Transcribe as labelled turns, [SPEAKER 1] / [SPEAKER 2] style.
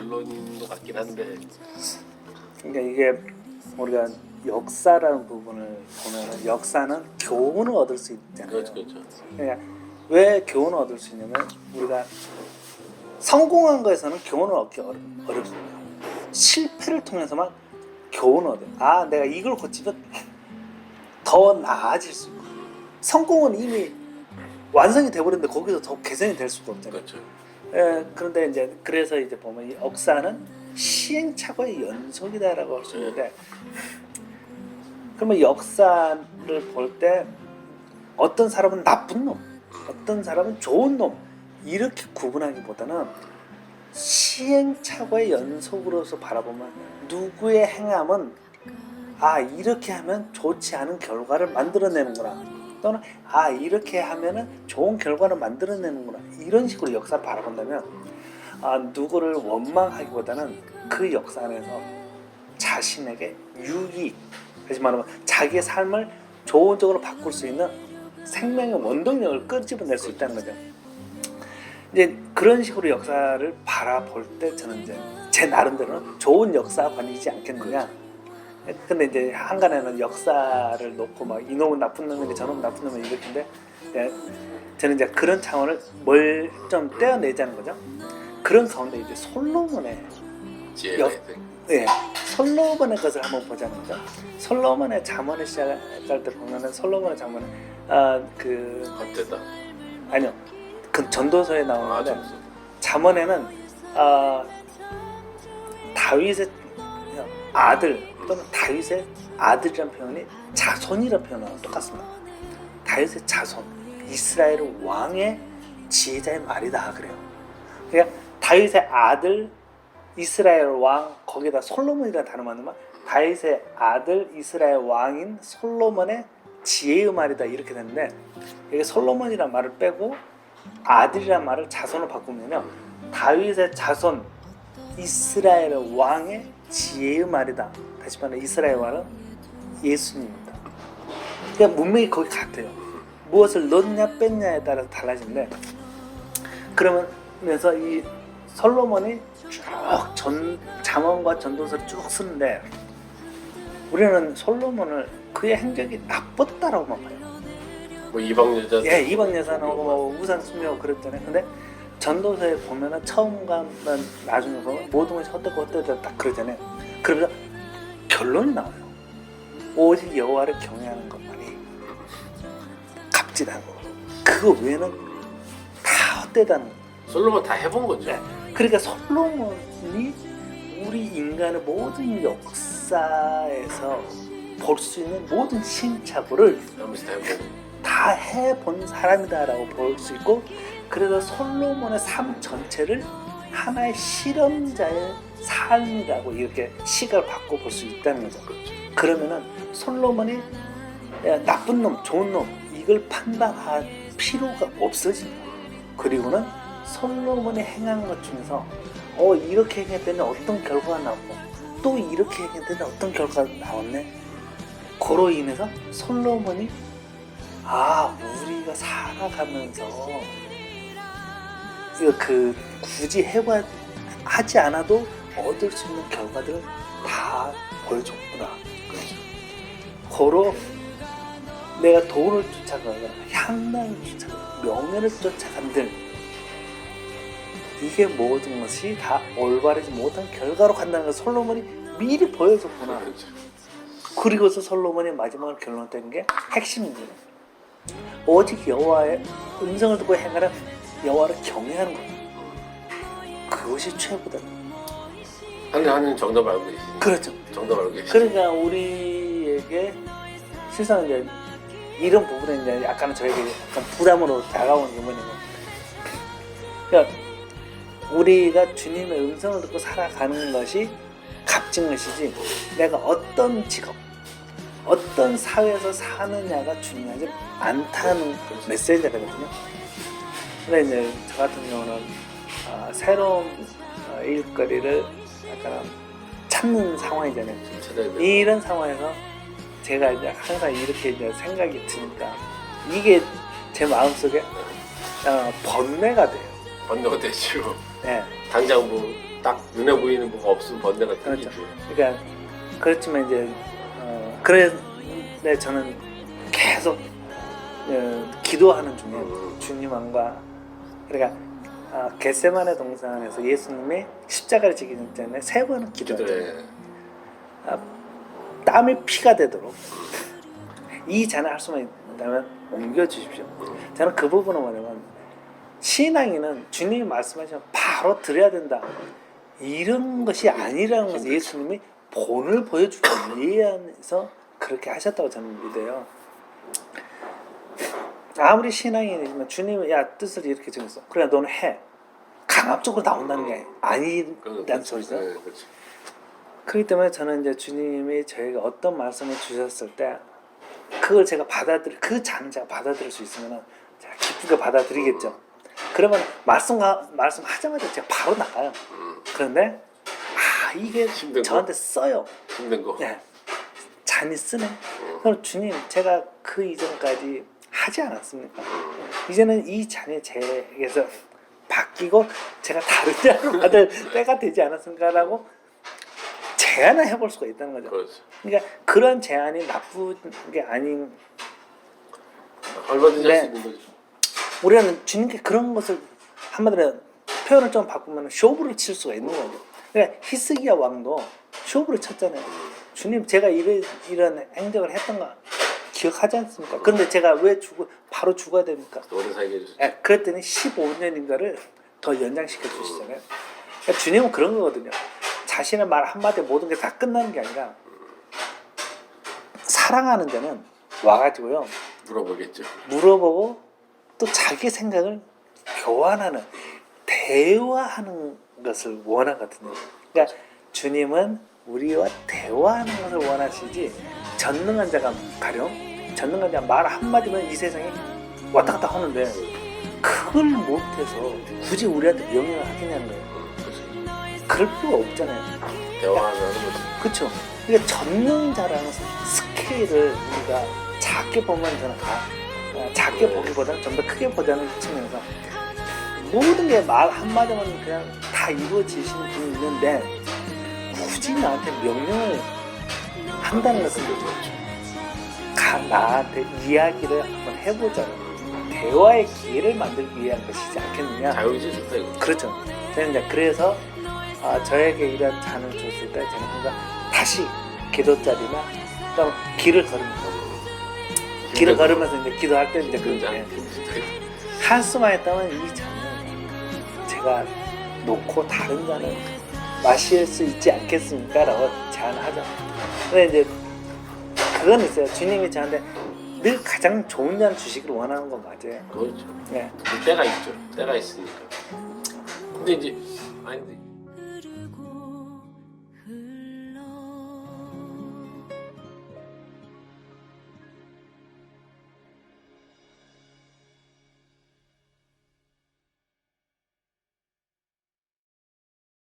[SPEAKER 1] 있긴 한데
[SPEAKER 2] 그러니까 이게 우리가 역사라는 부분을 보면 역사는 교훈을 얻을 수 있잖아요.
[SPEAKER 1] 그렇죠 그렇죠.
[SPEAKER 2] 그러니까 왜 교훈을 얻을 수 있냐면 우리가 성공한 거에서는 교훈을 얻기 어렵, 어렵습니다. 실패를 통해서만 교훈을 얻어요. 아, 내가 이걸 고치면 더 나아질 수 있고 성공은 이미 완성이 돼버렸는데 거기서 더 개선이 될 수가 없잖아요.
[SPEAKER 1] 그렇죠.
[SPEAKER 2] 예, 그런데 이제 그래서 이제 보면 이 역사는 시행착오의 연속이다라고 할 수 있는데 그러면 역사를 볼 때 어떤 사람은 나쁜 놈, 어떤 사람은 좋은 놈 이렇게 구분하기보다는 시행착오의 연속으로서 바라보면 누구의 행함은 아 이렇게 하면 좋지 않은 결과를 만들어내는구나 또는 아 이렇게 하면은 좋은 결과를 만들어내는구나 이런 식으로 역사를 바라본다면 아 누구를 원망하기보다는 그 역사 안에서 자신에게 유익 다시 말하면 자기의 삶을 좋은 쪽으로 바꿀 수 있는 생명의 원동력을 끄집어낼 수 있다는 거죠. 이제 그런 식으로 역사를 바라볼 때 저는 이제 제 나름대로는 좋은 역사관이지 않겠느냐. 근데 이제 한간에는 역사를 놓고 막 이놈은 나쁜 놈인데 저놈은 나쁜 놈이 이렇게인데 예, 저는 이제 그런 차원을 뭘 좀 떼어내자는 거죠. 그런 가운데 이제 솔로몬의 역-. 예, 솔로몬의 것을 한번 보자는 거죠. 솔로몬의 잠언을 시작할 때 보면은 솔로몬의 잠언은 아그
[SPEAKER 1] 겉에다.
[SPEAKER 2] 아니요 그 전도서에
[SPEAKER 1] 아
[SPEAKER 2] 나오는데
[SPEAKER 1] 점수.
[SPEAKER 2] 잠언에는 아 다윗의 아들 또는 다윗의 아들이라는 표현이 자손이라는 표현하고 똑같습니다. 다윗의 자손 이스라엘 왕의 지혜자의 말이다 그래요. 그러니까 다윗의 아들 이스라엘 왕 거기다 솔로몬이라는 단어 만들면 다윗의 아들 이스라엘 왕인 솔로몬의 지혜의 말이다 이렇게 되는데 여기 솔로몬이라는 말을 빼고 아들이라는 말을 자손으로 바꾸면요 다윗의 자손 이스라엘 왕의 지혜의 말이다 다시 말해 이스라엘 왕은 예수님입니다 그냥 문맥이 거기 같아요 무엇을 넣냐 뺐냐에 따라서 달라지는데 그러면서 이 솔로몬이 쭉 전 잠언과 전도서를 쭉 쓰는데 우리는 솔로몬을 그의 행적이 나빴다라고만 봐요.
[SPEAKER 1] 뭐 이방 여자.
[SPEAKER 2] 예, 이방 여사하고 뭐 우상 숭배하고 그랬잖아요. 근데 전도서에 보면은 처음과 나중에 보면 모든 것이 헛되고 헛되다 딱 그러잖아요. 그러면서 결론이 나와요. 오직 여호와를 경외하는 것만이 값지다고. 그거 외에는 다 헛되다는 거예요.
[SPEAKER 1] 솔로몬 다 해본 거죠.
[SPEAKER 2] 네. 그러니까 솔로몬이 우리 인간의 모든 역사에서 볼 수 있는 모든 시행착오를.
[SPEAKER 1] 다
[SPEAKER 2] 해본 사람이다라고 볼 수 있고 그래서 솔로몬의 삶 전체를 하나의 실험자의 삶이라고 이렇게 시각을 바꿔 볼 수 있다는 거죠. 그러면은 솔로몬이 야, 나쁜 놈, 좋은 놈 이걸 판단할 필요가 없어집니다. 그리고는 솔로몬이 행한 것 중에서 어 이렇게 행했더니 어떤 결과가 나왔고 또 이렇게 행했더니 어떤 결과가 나왔네. 그로 인해서 솔로몬이 아 우리가 살아가면서 그 굳이 해봐하지 않아도 얻을 수 있는 결과들을 다 보여줬구나. 고로 내가 돈을 쫓아가거나 향락을 쫓아가 명예를 쫓아간들 이게 모든 것이 다 올바르지 못한 결과로 간다는 걸 솔로몬이 미리 보여줬구나. 그리고서 솔로몬이 마지막으로 결론된 게 핵심이죠. 오직 여호와의 음성을 듣고 행하는 여호와를 경외하는 것. 그것이 최고다.
[SPEAKER 1] 하는 하는 정답 알고 계시죠.
[SPEAKER 2] 그렇죠.
[SPEAKER 1] 정답 알고 계시죠.
[SPEAKER 2] 그러니까 우리에게 실상 이제 이런 부분에 이제 약간 저에게 약간 부담으로 다가오는 게 뭐냐면 그러니까 우리가 주님의 음성을 듣고 살아가는 것이 값진 것이지 내가 어떤 직업 어떤 사회에서 사느냐가 중요하지 않다는 메시지가 되거든요. 근데 이제 저 같은 경우는 아, 새로운 어, 일거리를 약간 찾는 상황이잖아요. 이런 상황에서 제가 이제 항상 이렇게 이제 생각이 드니까 이게 제 마음속에 어, 번뇌가 돼요.
[SPEAKER 1] 번뇌가 되죠.
[SPEAKER 2] 네.
[SPEAKER 1] 당장 뭐 딱 눈에 보이는 뭐가 없으면 번뇌가
[SPEAKER 2] 그렇죠.
[SPEAKER 1] 뜨기지.
[SPEAKER 2] 그러니까 그렇지만 이제 어, 그래 네 저는 계속 어, 기도하는 중에
[SPEAKER 1] 음.
[SPEAKER 2] 주님과 그러니까 아, 겟세만의 동산에서 예수님이 십자가를 지기 전에 세 번은 기도했죠.
[SPEAKER 1] 기도해.
[SPEAKER 2] 아, 땀이 피가 되도록 이 잔을 할 수만 있다면 옮겨 주십시오.
[SPEAKER 1] 음.
[SPEAKER 2] 저는 그 부분은 뭐냐면 신앙인은 주님이 말씀하시면 바로 드려야 된다. 이런 것이 아니라는 것을 예수님이 본을 보여주기 위해서 그렇게 하셨다고 저는 믿어요. 아무리 신앙인이지만 주님은 야 뜻을 이렇게 정했어. 그래 너는 해. 강압적으로 나온다는 게 아니라는 소리죠.
[SPEAKER 1] 네, 그렇지.
[SPEAKER 2] 그렇기 때문에 저는 이제 주님이 저에게 어떤 말씀을 주셨을 때 그걸 제가 받아들일 그 잔을 제가 받아들일 수 있으면 제가 기쁘게 받아들이겠죠. 그러면 말씀과 말씀하자마자 제가 바로 나가요.
[SPEAKER 1] 음,
[SPEAKER 2] 그런데 아 이게? 저한테 써요.
[SPEAKER 1] 힘든 거.
[SPEAKER 2] 네. 잔이 쓰네.
[SPEAKER 1] 음.
[SPEAKER 2] 그럼 주님 제가 그 이전까지 하지 않았습니까? 이제는 이 잔이 제에게서 바뀌고 제가 다른 잔을 받을 때가 되지 않았습니까라고 제안을 해볼 수가 있다는 거죠.
[SPEAKER 1] 그렇지.
[SPEAKER 2] 그러니까 그런 제안이 나쁜 게 아닌
[SPEAKER 1] 얼마든지 할수
[SPEAKER 2] 네.
[SPEAKER 1] 있는 거지.
[SPEAKER 2] 우리는 주님께 그런 것을 한마디로 표현을 좀 바꾸면 쇼부를 칠 수가 있는 거죠. 그러니까 히스기야 왕도 쇼부를 쳤잖아요. 주님 제가 이런 이런 행적을 했던 거 기억하지 않습니까? 그런데 제가 왜 죽어 바로 죽어야 됩니까?
[SPEAKER 1] 오래 살게.
[SPEAKER 2] 예, 그랬더니 15년인가를 더 연장시켜 주시잖아요. 그러니까 주님은 그런 거거든요. 자신의 말 한마디 모든 게 다 끝나는 게 아니라 사랑하는 데는 와가지고요.
[SPEAKER 1] 물어보겠죠.
[SPEAKER 2] 물어보고 또 자기 생각을 교환하는 대화하는 것을 원하거든요. 그러니까 주님은 우리와 대화하는 것을 원하시지 전능한 자가 가령 전능한 자말 한마디면 이 세상에 왔다 갔다 하는데 그걸 못해서 굳이 우리한테 명령을 하겠냐는 거예요. 그럴 필요가 없잖아요.
[SPEAKER 1] 대화하는 거지.
[SPEAKER 2] 그렇죠. 그러니까 전능자라는 스케일을 우리가 작게 보면 저는 다 어, 작게 보기보다 좀 더 크게 보자는 측면에서 모든 게 말 한마디면 그냥 다 이루어지시는 분이 있는데 굳이 나한테 명령을 한다는 것은 가, 나한테 이야기를 한번 해보자 대화의 기회를 만들기 위한 것이지 않겠느냐
[SPEAKER 1] 자유의지 좋다 이거.
[SPEAKER 2] 그렇죠. 저는 이제 그래서 아, 저에게 이런 잔을 줬을 때 저는 항상 다시 기도 자리나 그다음 길을 걸으면서 길을 걸으면서 이제 기도할 때 이제 그런
[SPEAKER 1] 않게.
[SPEAKER 2] 한수만 했다면 이 잔을 제가 놓고 다른 잔을 마실 수 있지 않겠습니까?라고 제안하죠. 근데 이제 그건 있어요. 주님이 저한테 늘 가장 좋은 잔 주시기를 원하는 건 맞아요.
[SPEAKER 1] 그렇죠.
[SPEAKER 2] 네.
[SPEAKER 1] 때가 있죠. 때가 있으니까. 근데 이제 아니